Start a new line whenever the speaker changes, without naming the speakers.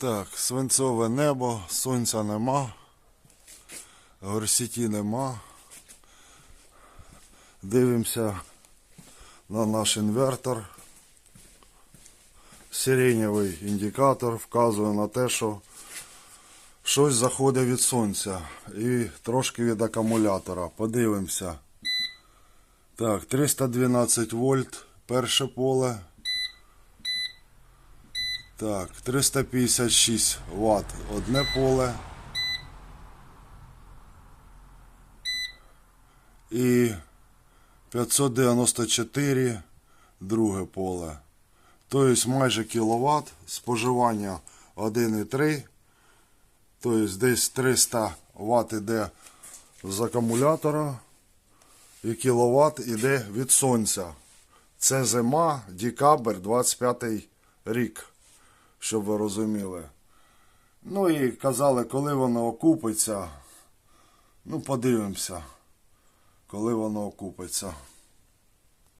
Так, свинцове небо, сонця нема, горсіті нема. Дивимося на наш інвертор. Сиренєвий індикатор вказує на те, що щось заходить від сонця і трошки від акумулятора. Подивимося. Так, 312 вольт, перше поле. Так, 356 Вт одне поле. І 594 друге поле. Тобто майже кіловат, споживання 1,3. Тобто десь 300 Вт іде з акумулятора і кіловат іде від сонця. Це зима, декабрь, 25 рік, щоб ви розуміли. Ну і казали, коли воно окупиться. Ну, подивимося, коли воно окупиться.